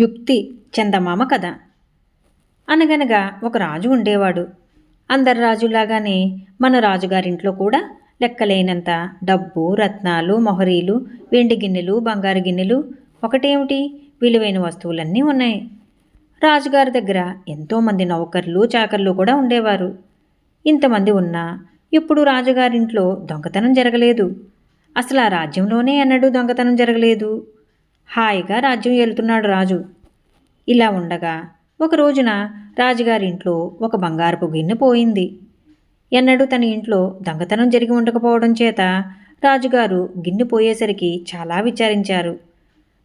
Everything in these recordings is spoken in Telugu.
యుక్తి చందమామ కథ. అనగనగా ఒక రాజు ఉండేవాడు. అందరి రాజులాగానే మన రాజుగారింట్లో కూడా లెక్కలేనంత డబ్బు రత్నాలు మొహరీలు వెండి గిన్నెలు బంగారు గిన్నెలు ఒకటేమిటి? విలువైన వస్తువులన్నీ ఉన్నాయి. రాజుగారి దగ్గర ఎంతోమంది నౌకర్లు చాకర్లు కూడా ఉండేవారు. ఇంతమంది ఉన్నా ఇప్పుడు రాజుగారింట్లో దొంగతనం జరగలేదు. అసలు ఆ రాజ్యంలోనే ఎన్నడూ దొంగతనం జరగలేదు. హాయిగా రాజ్యం ఏలుతున్నాడు రాజు. ఇలా ఉండగా ఒక రోజున రాజుగారింట్లో ఒక బంగారపు గిన్నె పోయింది. ఎన్నడూ తన ఇంట్లో దొంగతనం జరిగి ఉండకపోవడం చేత రాజుగారు గిన్నె పోయేసరికి చాలా విచారించారు.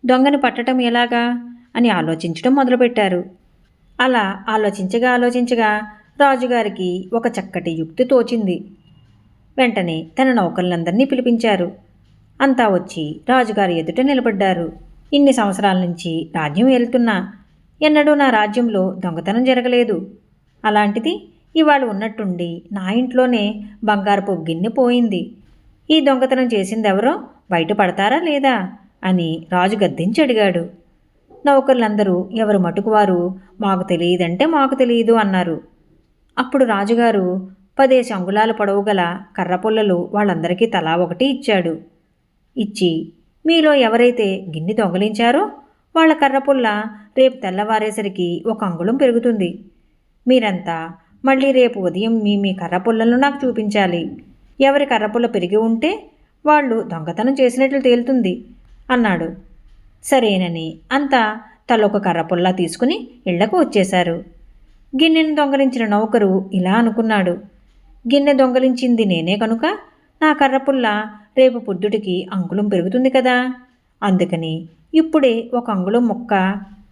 దొంగని పట్టడం ఎలాగా? అని ఆలోచించడం మొదలుపెట్టారు. అలా ఆలోచించగా ఆలోచించగా రాజుగారికి ఒక చక్కటి యుక్తి తోచింది. వెంటనే తన నౌకర్లందరినీ పిలిపించారు. అంతా వచ్చి రాజుగారి ఎదుట నిలబడ్డారు. ఇన్ని సంవత్సరాల నుంచి రాజ్యం వెళ్తున్నా ఎన్నడూ నా రాజ్యంలో దొంగతనం జరగలేదు. అలాంటిది ఇవాళ ఉన్నట్టుండి నా ఇంట్లోనే బంగారపు గిన్నె పోయింది. ఈ దొంగతనం చేసిందెవరో బయటపడతారా లేదా అని రాజు గద్దించి అడిగాడు. నౌకర్లందరూ ఎవరు మటుకు వారు మాకు తెలియదంటే మాకు తెలియదు అన్నారు. అప్పుడు రాజుగారు పదేసి అంగుళాల పొడవు గల కర్రపుల్లలు వాళ్ళందరికీ తలా ఒకటి ఇచ్చాడు. ఇచ్చి మీలో ఎవరైతే గిన్నె దొంగలించారో వాళ్ళ కర్రపుల్ల రేపు తెల్లవారేసరికి ఒక అంగుళం పెరుగుతుంది. మీరంతా మళ్ళీ రేపు ఉదయం మీ మీ కర్రపుల్లలను నాకు చూపించాలి. ఎవరి కర్రపుల్ల పెరిగి ఉంటే వాళ్ళు దొంగతనం చేసినట్లు తేలుతుంది అన్నాడు. సరేనని అంతా తలొక కర్రపుల్ల తీసుకుని ఇళ్ళకు వచ్చేశారు. గిన్నెను దొంగలించిన నౌకరు ఇలా అనుకున్నాడు. గిన్నె దొంగలించింది నేనే కనుక నా కర్రపుల్ల రేపు పొద్దుటికి అంగుళం పెరుగుతుంది కదా. అందుకని ఇప్పుడే ఒక అంగుళం ముక్క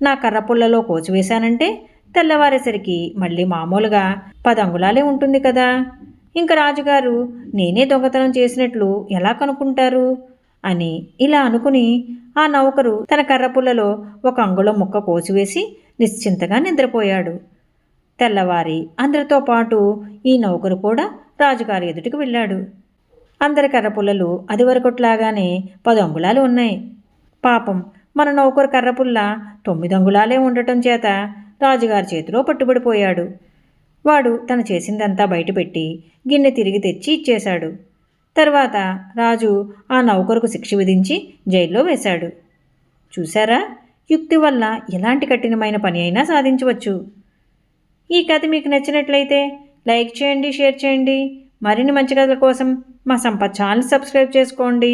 నా కర్రపుల్లలో కోచివేశానంటే తెల్లవారేసరికి మళ్ళీ మామూలుగా పది అంగుళాలే ఉంటుంది కదా. ఇంక రాజుగారు నేనే దొంగతనం చేసినట్లు ఎలా కనుక్కుంటారు? అని ఇలా అనుకుని ఆ నౌకరు తన కర్రపుల్లలో ఒక అంగుళం ముక్క కోసివేసి నిశ్చింతగా నిద్రపోయాడు. తెల్లవారి అందరితో పాటు ఈ నౌకరు కూడా రాజుగారి ఎదుటికి వెళ్ళాడు. అందరి కర్రపుల్లలు అదివరకట్లాగానే పది అంగుళాలు ఉన్నాయి. పాపం మన నౌకరు కర్రపుల్ల తొమ్మిది అంగుళాలే ఉండటం చేత రాజుగారి చేతిలో పట్టుబడిపోయాడు. వాడు తను చేసిందంతా బయటపెట్టి గిన్నె తిరిగి తెచ్చి ఇచ్చేశాడు. తర్వాత రాజు ఆ నౌకరుకు శిక్ష విధించి జైల్లో వేశాడు. చూసారా యుక్తి వల్ల ఎలాంటి కఠినమైన పని అయినా సాధించవచ్చు. ఈ కథ మీకు నచ్చినట్లయితే లైక్ చేయండి షేర్ చేయండి. మరిన్ని మంచి కథల కోసం మా సంపత్ ఛానల్ సబ్స్క్రైబ్ చేసుకోండి.